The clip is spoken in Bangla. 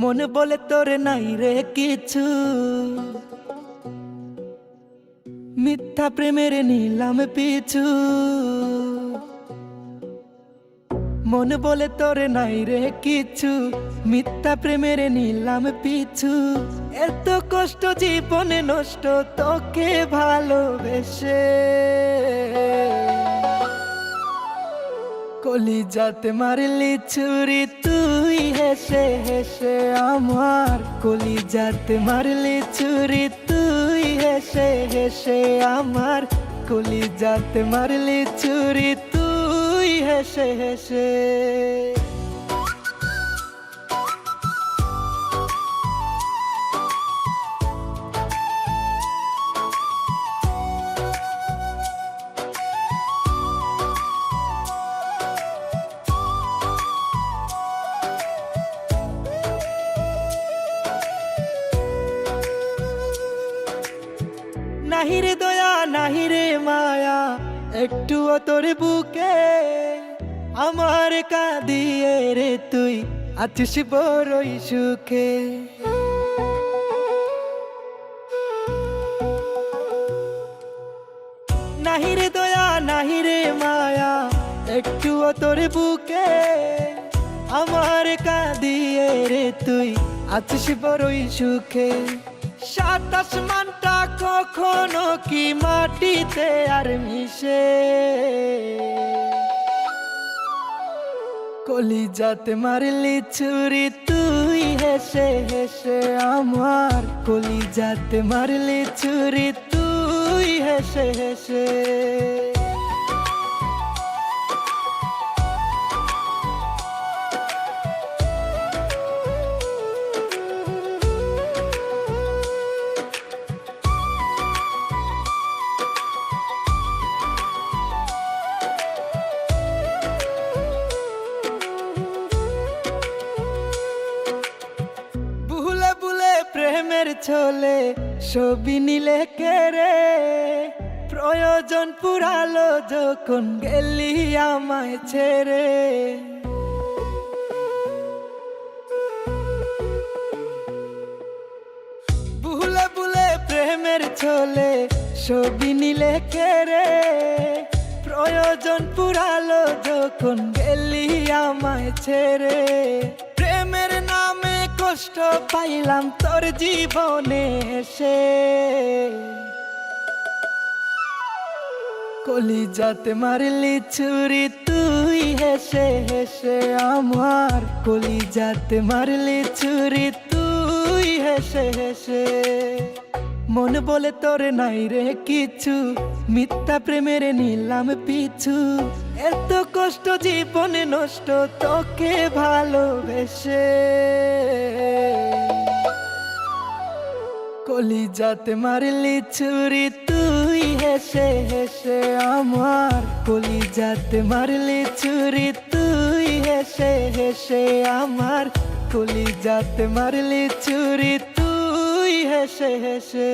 মনে বলে তোরে নাই রে কিছু। মিথ্যা প্রেমের নিলাম পিছু। মন বলে তোরে নাই রে কিছু। মিথ্যা প্রেমের নিলাম পিছু। এত কষ্ট জীবনে নষ্ট তোকে ভালোবেসে। কলি যাতে মারলি ছুরি তুই। হেসে হেসে আমার কলি যাতে মারলি চুরি তুই হেসে হেসে আমার কলি যাতে মারলি চুরি তুই হেসে হেসে নাহিরে দয়া, নাহিরে মায়া একটু তোর বুকে আমার কাঁদিয়ে রে তুই আছিস বড়ই সুখে। নাহিরে দয়া, নাহিরে মায়া একটু তোর বুকে আমার কাঁদিয়ে রে তুই আছিস বড়ই সুখে। সাত আসমানটা কখনো কি মাটিতে আর মিশে? কলি যাতে মারলি ছুরি, তুই হেসে হেসে আমার। কলিজাতে মারলি ছুরি, তুই হেসে হেসে ছলে ছবি নিলে কেরে প্রয়োজন পুরালো যখন গেলি আমায় ছেড়ে। ভুলে বুলে প্রেমের ছলে, ছবি নিলে কেরে প্রয়োজন পুরালো যখন গেলি আমায় ছেড়ে। কষ্ট পাইলাম তোর জীবনে এসে। কলি যাতে মারলি ছুরি, তুই হেসে হেসে আমার কলি যাতে মারলি ছুরি, তুই হেসে হেসে। মন বলে তোর নাই রে কিছু, মিথ্যা প্রেমের নিলাম পিছু। এত কষ্ট জীবনে নষ্ট তোকে ভালোবেসে। কলি যাতে মারলি ছুরি, তুই হেসে হেসে আমার কলি যাতে মারলি ছুরি, তুই হেসে হেসে আমার কলি যাতে মারলি ছুরি, তুই হেসে হেসে